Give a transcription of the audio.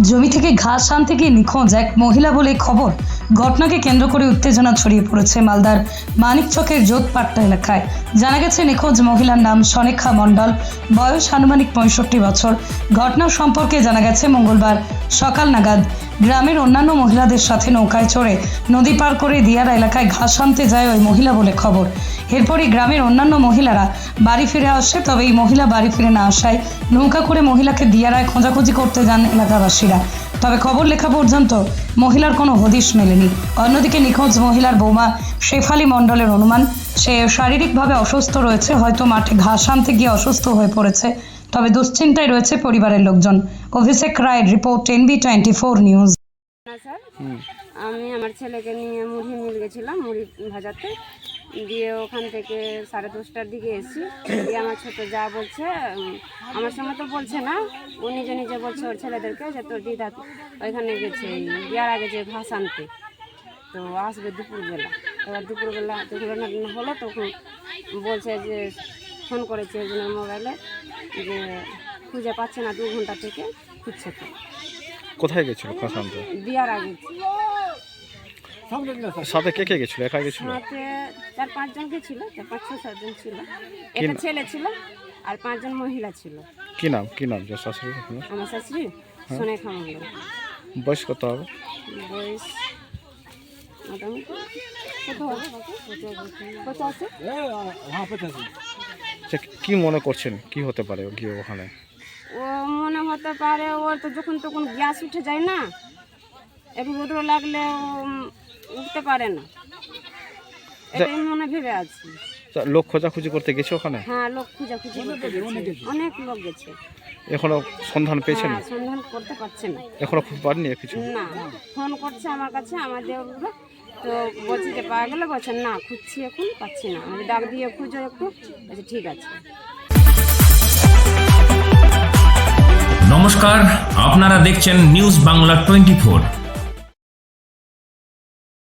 জমি থেকে ঘাস আনতে গিয়ে নিখোঁজ এক মহিলা বলে খবর। ঘটনাকে কেন্দ্র করে উত্তেজনা ছড়িয়ে পড়েছে মালদার মানিকচকের যোধপাট্টা এলাকায়। জানা গেছে, নিখোঁজ মহিলার নাম সনেখা মণ্ডল। বয়স আনুমানিক পঁয়ষট্টি বছর। ঘটনা সম্পর্কে জানা গেছে, মঙ্গলবার সকাল নাগাদ গ্রামের অন্যান্য মহিলাদের সাথে নৌকায় চড়ে নদী পার করে দিয়ারা এলাকায় ঘাস আনতে যায় ওই মহিলা বলে খবর। এরপরই গ্রামের অন্যান্য মহিলারা বাড়ি ফিরে আসে, তবে এই মহিলা বাড়ি ফিরে না আসায় নৌকা করে মহিলাকে দিয়ারায় খোঁজাখুঁজি করতে যান এলাকাবাসীরা। তবে খবর লেখা পর্যন্ত মহিলার কোনো হদিশ মেলেনি। অন্যদিকে নিখোঁজ মহিলার বৌমা শেফালি মণ্ডলের অনুমান, সে শারীরিকভাবে অসুস্থ রয়েছে, হয়তো মাঠে ঘাস আনতে গিয়ে অসুস্থ হয়ে পড়েছে, তবে দুশ্চিন্তায় রয়েছে পরিবারের লোকজন। অভিষেক রায়ের report N B twenty four news. আমি আমার ছেলেকে নিয়ে মুড়ি মিল গেছিলাম, মুড়ি ভাজাতে। দিয়ে ওখান থেকে সাড়ে দশটার দিকে এসেছি। দিয়ে আমার ছোট যা বলছে আমার সঙ্গে তো বলছে না, ও নিজে নিজে বলছে ওর ছেলেদেরকে যে তোর দিদা ওইখানে গেছে যে ঘাস আনতে। তো আসবে দুপুরবেলা। এবার দুপুরবেলা রান্না হলো তখন বলছে যে, ফোন করেছে একজনের মোবাইলে যে খুঁজে পাচ্ছে না দু ঘণ্টা থেকে, খুঁজছে তো। কোথায় গেছিল প্রশান্ত? বিয়ার আগে। সাথে কে কে গেছিল? একা গেছিল? সাথে চার পাঁচজন ছিল? চার পাঁচ ছ সাতজন ছিল। একটা ছেলে ছিল আর পাঁচজন মহিলা ছিল। কি নাম? কি নাম? যে শাশুড়ি? আমার শাশুড়ি হ্যাঁ। সোনেখা মন্ডল বয়স কত হবে? বয়স কি মনে করছেন? কি হতে পারে ও গিয়ে ওখানে? ও হতে পারে ওর তো যখন তখন গ্যাস উঠে যায় না একটু রোদ্র লাগলে ও উঠতে পারে না। এটাই মনে ভেবে আছি। লোক খোঁজাখুঁজি করতে গেছে ওখানে? হ্যাঁ লোক খুঁজা খুঁজি করতে গেছে। অনেক লোক গেছে। এখনও সন্ধান পেয়েছেন? হ্যাঁ সন্ধান করতে পারছে না। এখনও খুব পাননি কিছু? না ফোন করছে আমার কাছে আমার দেওগুলো তো বলছি যে পাওয়া গেলে বলছেন না খুঁজছি এখন পাচ্ছি না। আমি ডাক দিয়ে খুঁজো একটু বলছে ঠিক আছে। নমস্কার আপনারা দেখছেন নিউজ বাংলা টোয়েন্টি ফোর